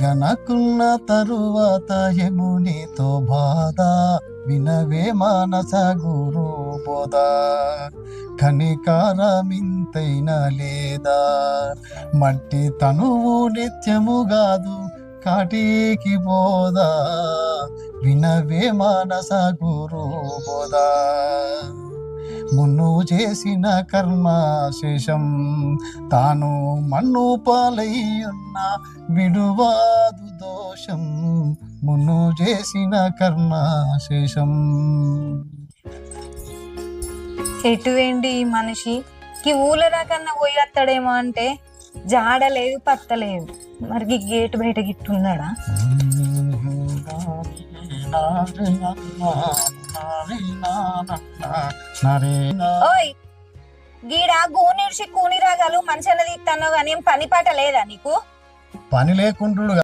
జగనకున్న తరువాత యమునితో బాధ. వినవే మానస గురు బోధ. కనికారమింతైన లేదా. మట్టి తనువు నిత్యము కాదు కాటికి పోదా వినవే మానస గురు బోధ. మున్ను చేసిన కర్మ శేషం. తాను మన్ను పాలయ్యున్న విడువాదు దోషం. మున్ను చేసిన కర్మ శేషం. ఎటు ఏంటి ఈ మనిషి? ఈ ఊళ్ళ దాకన్నా పోయి వస్తాడేమో అంటే జాడ లేదు పత్త లేదు. మరి గేట్ బయట గిట్టున్నాడా ఓయ్ గీడ గూనిడిసి కూని రాగాలు మంచి తీస్తాను కానీ ఏం పని పాట లేదా నీకు? పని లేకుంటుడు